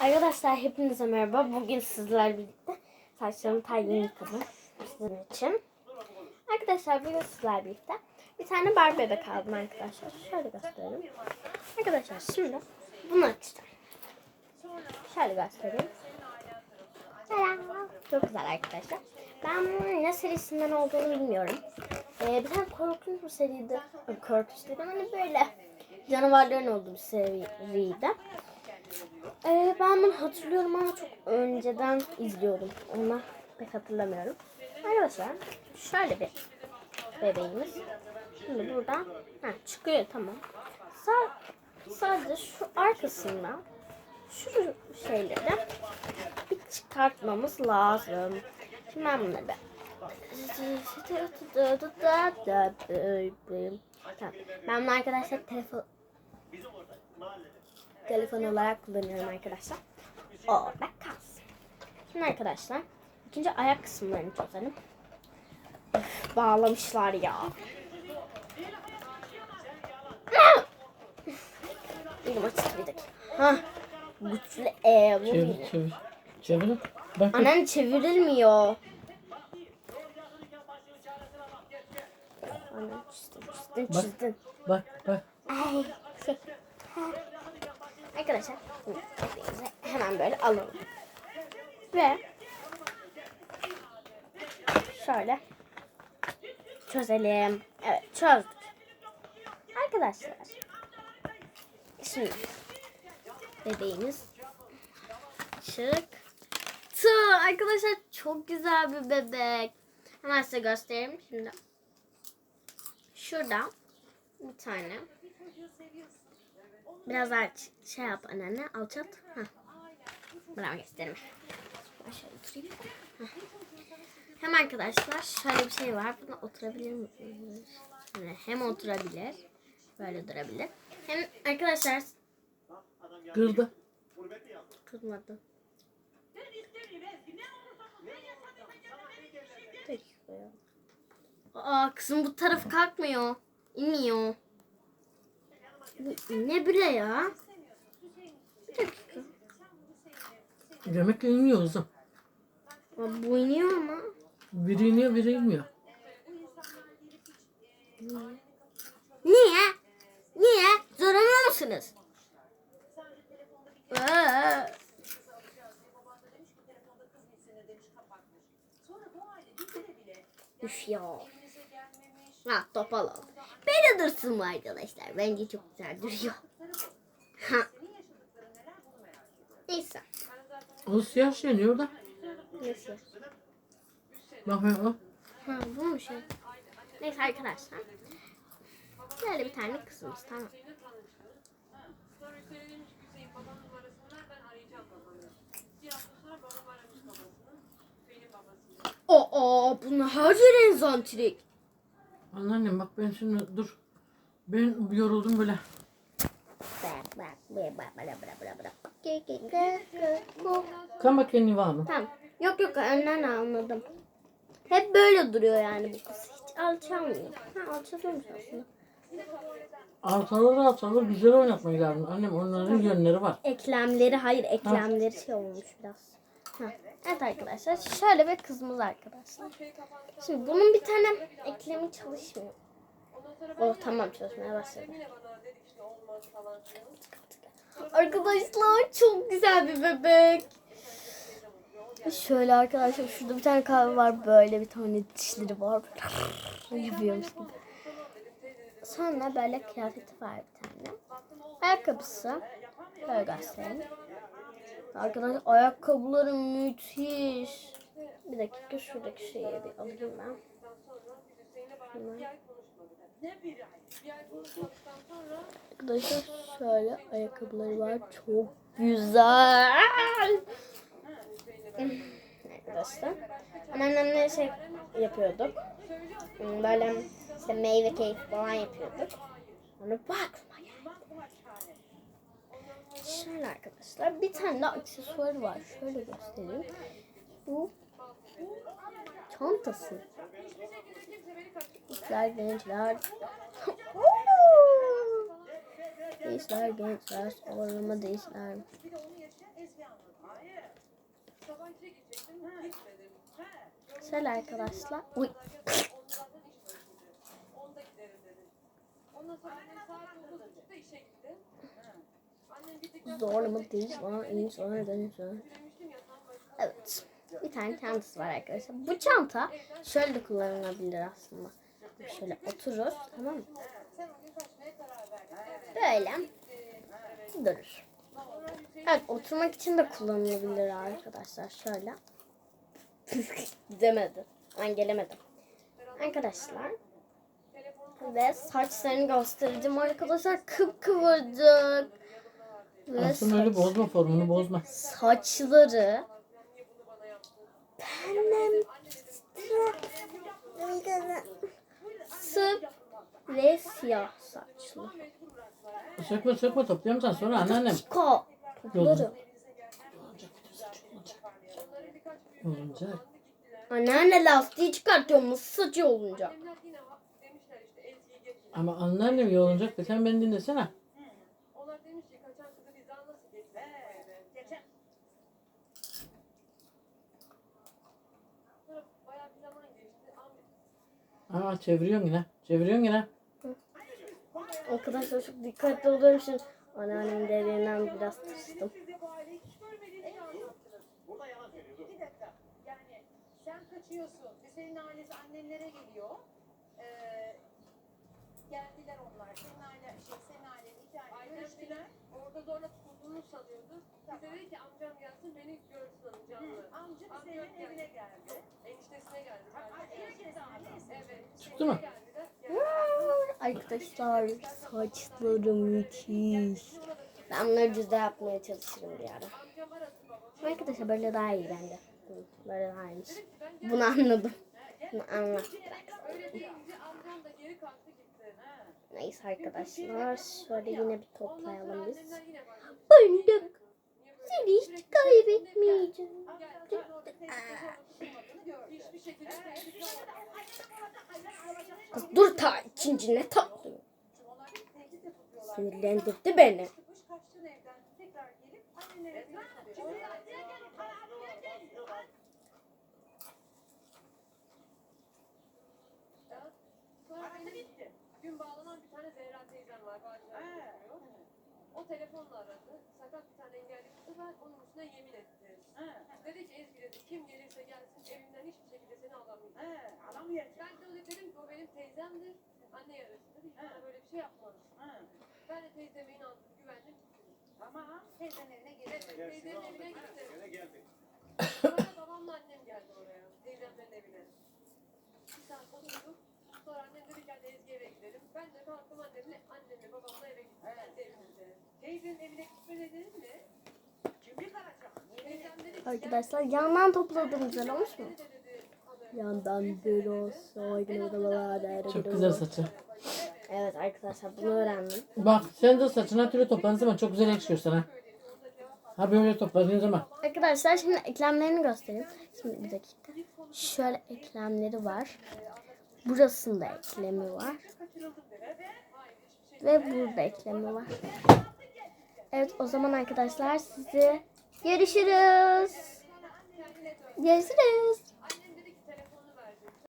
Arkadaşlar hepinize merhaba. Bugün sizlerle birlikte saçlarımı tayin yıkadım sizin için. Arkadaşlar bugün sizlerle birlikte bir tane Barbie bebek aldım arkadaşlar. Şöyle göstereyim. Arkadaşlar şimdi bunu açacağım. Şöyle göstereyim. Çok güzel arkadaşlar. Ben bunun ne serisinden olduğunu bilmiyorum. Ee, bir tane korkunç bir seriydi. Korkunç dedim hani böyle canavarların olduğu bir seriydi. Ee, ben bunu hatırlıyorum ama çok önceden izliyordum. Onu pek hatırlamıyorum. Arkadaşlar şöyle bir bebeğimiz. Şimdi buradan ha, çıkıyor tamam. Sa sadece şu arkasından şu şeyleri bir çıkartmamız lazım. Şimdi ben bunları bir. Ben arkadaşlar telefon telefon olarak kullanıyorum arkadaşlar. O bak kalsın. Şimdi arkadaşlar ikinci ayak kısımlarını çözelim. Üf, bağlamışlar ya. Benim açık bir dakika. Hah. Güçlü E. bu Çevir çevir. Çevir. Bak bak. Annen çevrilmiyor. Annen çizdin çizdin Bak. çizdin. Bak bak. Ay, şey. Ha. Arkadaşlar hemen böyle alalım. Ve şöyle çözelim. Evet çözdük. Arkadaşlar şimdi bebeğimiz çıktı. Arkadaşlar çok güzel bir bebek. Hemen size göstereyim şimdi. Şuradan bir tane. Biraz daha şey yap anneanne. Alçat. Heh. Bravo göstereyim. Ben şöyle oturayım. Heh. Hem arkadaşlar şöyle bir şey var. Buna oturabilir misiniz? Yani hem oturabilir. Böyle durabilir. Hem arkadaşlar Kırdı. ya. Aa kızım bu tarafı kalkmıyor. İniyor. Ne bile ya? Bir dakika. Demek ki iniyor uzun. Aa, bu iniyor ama. Biri iniyor biri inmiyor. Niye? Niye? Zorunlu musunuz? Aa, Üf ya. Ha topal oldu. Böyle dursun mu arkadaşlar? Bence çok güzel duruyor. Ha. Neyse. O siyah şey ne orada? Neyse. Bak o. Ha bu mu şey? Neyse arkadaşlar. Böyle bir tane kızımız tamam. Aa bunu her yerin zantrik. Anneannem bak ben şimdi dur. Ben yoruldum böyle. Bak bak bak bak bak bak bak bak. Kan var mı? Tamam. Yok yok önden anladım. Hep böyle duruyor yani bu kız. Hiç alçalmıyor. Ha alçalıyormuş aslında. Altaları altaları güzel oynatmayı lazım. Annem onların yönleri var. Eklemleri hayır eklemleri şey olmuş biraz. Ha. Evet arkadaşlar şöyle bir kızımız arkadaşlar. Şimdi bunun bir tane eklemi çalışmıyor. Oh tamam çalışmaya başladı. Arkadaşlar çok güzel bir bebek. Şöyle arkadaşlar şurada bir tane kahve var böyle bir tane dişleri var. Yapıyormuş gibi. Sonra böyle kıyafeti var bir tane. Ayakkabısı. Böyle göstereyim. Arkadaşlar ayakkabıları müthiş. Bir dakika şuradaki şeyi bir alayım ben. Hemen. Arkadaşlar şöyle ayakkabıları var. Çok güzel. Arkadaşlar. Anneannemle şey yapıyorduk. Hmm, Böyle işte meyve keyif falan yapıyorduk. Onu bakma Şöyle arkadaşlar bir tane daha aksesuarı var. Şöyle göstereyim. Bu çantası. Gençler gençler. Gençler gençler. Orlama. He. Şöyle arkadaşlar. Uy. Ondan sonra saat 9.30'da işe gitti. Annem gittikten Zor mu değil sonra iyi sonra dönüş. Evet. Bir tane çantası var arkadaşlar. Bu çanta şöyle de kullanılabilir aslında. Şöyle oturur tamam mı? Böyle durur. Evet oturmak için de kullanılabilir arkadaşlar. Şöyle. Demedim. Ben gelemedim. Arkadaşlar. Ve saçlarını göstereceğim arkadaşlar. Kıpkıvırcık. Aslında öyle bozma formunu bozma. saçları sık ve siyah saçlı. Sökme sökme toplayamayacaksın sonra anneannem. Ko. Topları. Olunca. Anneanne lastiği çıkartıyormuş saçı olunca. Ama anneannem yolunacak da sen beni dinlesene. Onlar demiş ki kaçan kızı bizden nasıl getirdin bu eve? Geçen Sonra bayağı bir zaman geçti. Ahmet Aa çeviriyorsun yine. Çeviriyorsun yine. Arkadaşlar çok dikkatli olduğum için anneannemin derinden biraz. Yani sen kaçıyorsun. Hüseyin'in ailesi annenlere geliyor. Ee, geldiler onlar. Senin aile, şey, senin ailen iki aile Ailem görüştüler. orada zorla tutulduğunu sanıyordu. Bize dedi ki amcam gelsin beni görsün hanım canlı. Amca Amca Hüseyin'in geldi. evine geldi. Eniştesine geldi. Ay, belki. Eniştesi annesi. Evet. Çıktı mı? Arkadaşlar saçları müthiş. Ben bunları düzde yapmaya çalışırım bir ara. Arkadaşlar böyle daha iyi bence. Hı, Böyle daha ben Bunu anladım. Bunu anladım. öyle deyince amcam da geri kalktı gitti. Neyse arkadaşlar şöyle yine bir toplayalım biz. böyle seni hiç kaybetmeyeceğim. Kız dur ta ikinci ne tatlı. Sinirlendirdi beni. Gün bağlanan bir tane Zehra teyzem var. Oturuyor. O telefonla aradı. Sakat bir tane engelli kızı var. Onun üstüne yemin etti. Dedi ki Ezgi dedi kim gelirse gelsin evimden hiçbir şekilde seni alamayacağım. Alamayacak. Ben de ona dedim ki o benim teyzemdir. Anne yarısı dedi. Hiç bana böyle bir şey yapmaz. Ben de teyzeme inandım, güvendim. Tamam. Teyzenin evine Evet, teyzemin evine gittim. Gene geldi. Sonra babamla annem geldi oraya. Teyzemlerin evine. Bir saat oturduk. Sonra annem dedi ki hadi Ezgi eve gidelim. Ben de kalktım annemle, annemle babamla eve gittim. Kendi evimize. Teyzenin evine gitme nedeni ne? Kimi kalacak? Teyzem dedi ki Arkadaşlar yandan topladım güzel olmuş mu? Yandan bir olsa Çok güzel saçı. Evet arkadaşlar bunu öğrendim. Bak sen de saçını türlü topladığın zaman çok güzel yakışıyor sana. Ha böyle topladığın zaman. Arkadaşlar şimdi eklemlerini göstereyim. Şimdi bir dakika. Şöyle eklemleri var. Burasında eklemi var. Ve burada eklemi var. Evet o zaman arkadaşlar sizi görüşürüz. Görüşürüz.